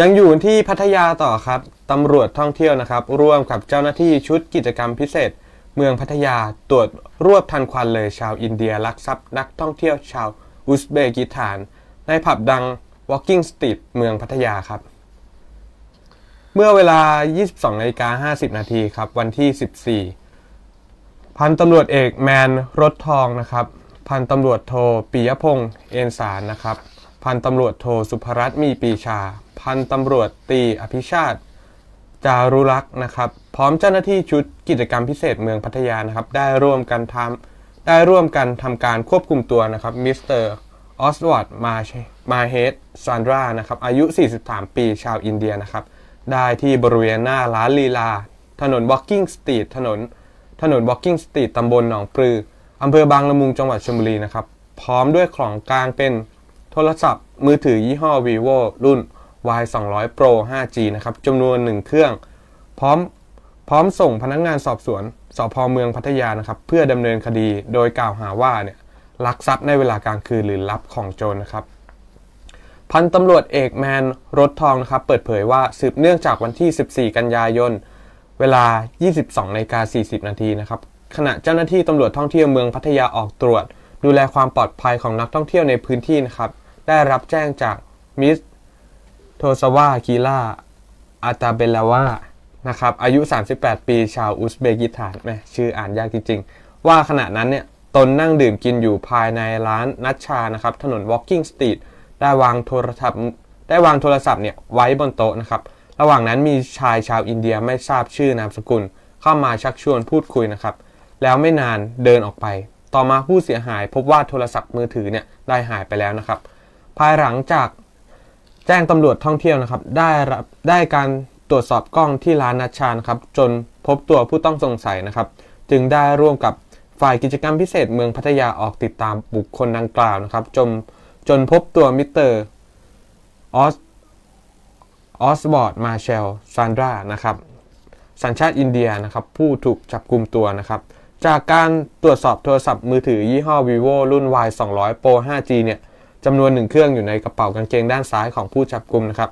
ยังอยู่ที่พัทยาต่อครับ ตำรวจท่องเที่ยวนะครับ ร่วมกับเจ้าหน้าที่ชุดกิจกรรมพิเศษ เมืองพัทยาตรวจรวบทันควันเลยชาวอินเดียลักทรัพย์นักท่องเที่ยวชาวอุซเบกิสถาน ในผับดัง Walking Street เมืองพัทยาครับ เมื่อเวลา 22นาฬิกา50 นาทีครับ วันที่ 14 พันตำรวจเอกแมนรถทองนะครับ พันตำรวจโทปิยพงษ์เอ็นสารนะครับ พันตำรวจโทสุภรัตน์มีปีชา พันตำรวจตีอภิชาติ จารุรักษ์นะครับ พร้อมเจ้าหน้าที่ชุดกิจกรรมพิเศษเมืองพัทยานะครับ ได้ร่วมกันทำได้ร่วมกันทำการควบคุมตัวนะครับมิสเตอร์ออสวอร์ดมามาเฮดซานดรานะครับ อายุ 43 ปีชาวอินเดียนะครับ ได้ที่บริเวณหน้าร้านลีลา ถนน Walking Street ถนน ถนน Walking Street ตำบลหนองปลืออำเภอบางละมุงจังหวัดชลบุรีนะครับ พร้อมด้วยของกลางเป็น โทรศัพท์มือถือยี่ห้อ vivo รุ่น y 2 0 0 pro 5g นะครับจำนวน 1 เครื่อง พร้อมพร้อมส่งพนักงานสอบสวนสพเมืองพัทยานะครับ เพื่อดำเนินคดีโดยกล่าวหาว่าเนี่ยลักทรัพย์ในเวลากลางคืนหรือลับของโจรนะครับ พันตำรวจเอกแมนรถทองนะครับ เปิดเผยว่าสืบเนื่องจากวันที่ 14 กันยายน เวลา 22นกา40 นาทีนะครับ ขณะเจ้าหน้าที่ตำรวจท่องเที่ยวเมืองพัทยาออกตรวจ ดูแลความปลอดภัยของนักท่องเที่ยวในพื้นที่นะครับ ได้รับแจ้งจากมิสโทซาวากีล่าอาตาเบลาวานะครับอายุ 38 ปีชาวอุซเบกิสถานแมชื่ออ่านยากจริง ๆ ว่าขณะนั้นเนี่ย ตนนั่งดื่มกินอยู่ภายในร้านนัชชานะครับ ถนน Walking Street ได้วางโทรศัพท์ได้วางโทรศัพท์เนี่ยไว้บนโต๊ะนะครับ ระหว่างนั้นมีชายชาวอินเดียไม่ทราบชื่อนามสกุล เข้ามาชักชวนพูดคุยนะครับ แล้วไม่นานเดินออกไป ต่อมาผู้เสียหายพบว่าโทรศัพท์มือถือเนี่ยได้หายไปแล้วนะครับ ภายหลังจากแจ้งตำรวจท่องเที่ยวนะครับ ได้รับได้การตรวจสอบกล้องที่ร้านนัชชานะครับ จนพบตัวผู้ต้องสงสัยนะครับ จึงได้ร่วมกับฝ่ายกิจกรรมพิเศษเมืองพัทยาออกติดตามบุคคลดังกล่าวนะครับ จนจนพบตัวมิสเตอร์ออสออสบอร์ดมาเชลซานดรานะครับสัญชาติอินเดียนะครับผู้ถูกจับกลุ่มตัวนะครับ จากการตรวจสอบโทรศัพท์มือถือยี่ห้อ vivo รุ่น y 2 0 0 pro 5g เนี่ย จำนวนหนึ่งเครื่องอยู่ในกระเป๋ากางเกงด้านซ้ายของผู้จับกลุ่มนะครับ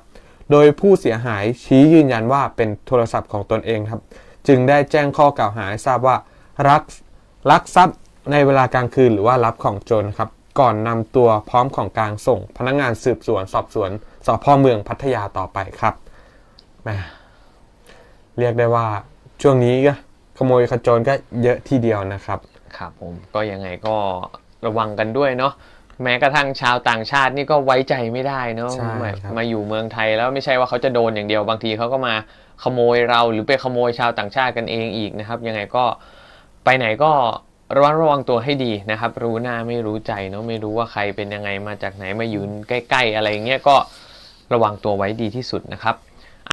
โดยผู้เสียหายชี้ยืนยันว่าเป็นโทรศัพท์ของตนเองครับ จึงได้แจ้งข้อกล่าวหาทราบว่ารักลักทรัพย์ในเวลากลางคืนหรือว่ารับของโจรครับ ก่อนนำตัวพร้อมของกลางส่ง พนักงานสืบสวนสอบสวนสพเมืองพัทยาต่อไปครับแมเรียกได้ว่าช่วงนี้ก็ขโมยขจรก็เยอะทีเดียวนะครับ ครับผมก็ยังไงก็ระวังกันด้วยเนาะ แม้กระทั่งชาวต่างชาตินี่ก็ไว้ใจไม่ได้เนาะใช่มาครับมาอยู่เมืองไทยแล้วไม่ใช่ว่าเขาจะโดนอย่างเดียวบางทีเขาก็มาขโมยเราหรือไปขโมยชาวต่างชาติกันเองอีกนะครับ ยังไงก็ไปไหนก็ระวังระวังตัวให้ดีนะครับ รู้หน้าไม่รู้ใจเนาะไม่รู้ว่าใครเป็นยังไงมาจากไหนมายืนใกล้ ๆ อะไรอย่างเงี้ยก็ระวังตัวไว้ดีที่สุดนะครับ